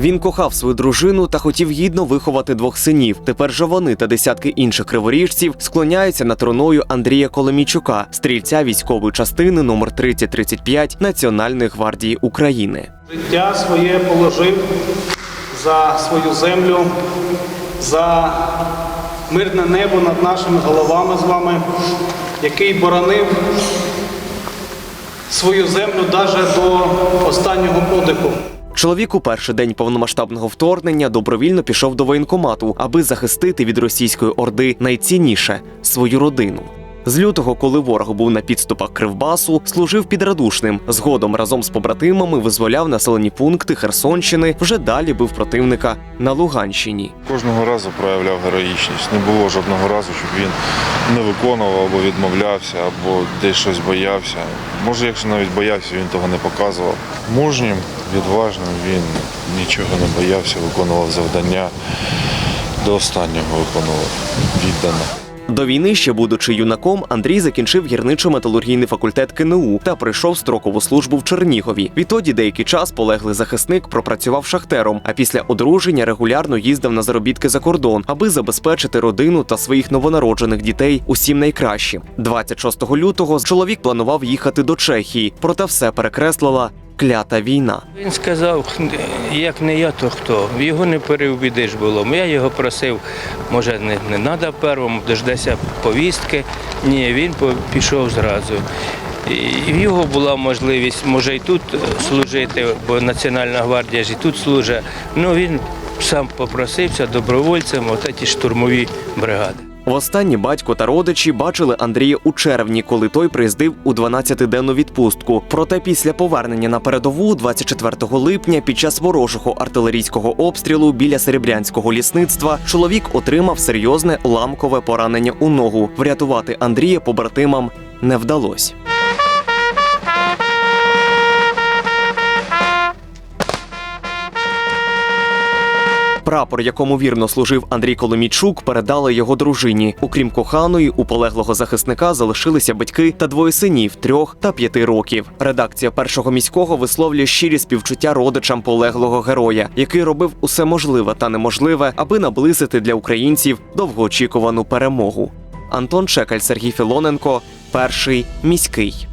Він кохав свою дружину та хотів гідно виховати двох синів. Тепер же вони та десятки інших криворіжців склоняються над троною Андрія Коломійчука, стрільця військової частини номер 3035 Національної гвардії України. Життя своє положив за свою землю, за мирне небо над нашими головами з вами, який боронив свою землю навіть до останнього подиху. Чоловік у перший день повномасштабного вторгнення добровільно пішов до воєнкомату, аби захистити від російської орди найцінніше свою родину. З лютого, коли ворог був на підступах Кривбасу, служив підрадушним. Згодом разом з побратимами визволяв населені пункти Херсонщини. Вже далі бив противника на Луганщині. Кожного разу проявляв героїчність. Не було жодного разу, щоб він не виконував або відмовлявся, або десь щось боявся. Може, якщо навіть боявся, він того не показував. Мужнім, відважним він нічого не боявся, виконував завдання. До останнього виконував віддано. До війни, ще будучи юнаком, Андрій закінчив гірничо-металургійний факультет КНУ та прийшов строкову службу в Чернігові. Відтоді деякий час полеглий захисник пропрацював шахтером, а після одруження регулярно їздив на заробітки за кордон, аби забезпечити родину та своїх новонароджених дітей усім найкращим. 26 лютого чоловік планував їхати до Чехії, проте все перекреслила клята війна. Він сказав, як не я, то хто. Його не переубідиш було. Я його просив, може, не, не треба первому, дождеся повістки. Ні, він пішов зразу. І в його була можливість, може, і тут служити, бо Національна гвардія ж і тут служить. Ну він сам попросився добровольцем, от ті штурмові бригади. Востаннє батько та родичі бачили Андрія у червні, коли той приїздив у 12-денну відпустку. Проте після повернення на передову, 24 липня, під час ворожого артилерійського обстрілу біля серебрянського лісництва, чоловік отримав серйозне ламкове поранення у ногу. Врятувати Андрія побратимам не вдалося. Прапор, якому вірно служив Андрій Коломійчук, передали його дружині. Окрім коханої, у полеглого захисника залишилися батьки та двоє синів трьох та п'яти років. Редакція першого міського висловлює щирі співчуття родичам полеглого героя, який робив усе можливе та неможливе, аби наблизити для українців довгоочікувану перемогу. Антон Чекаль, Сергій Філоненко, перший міський.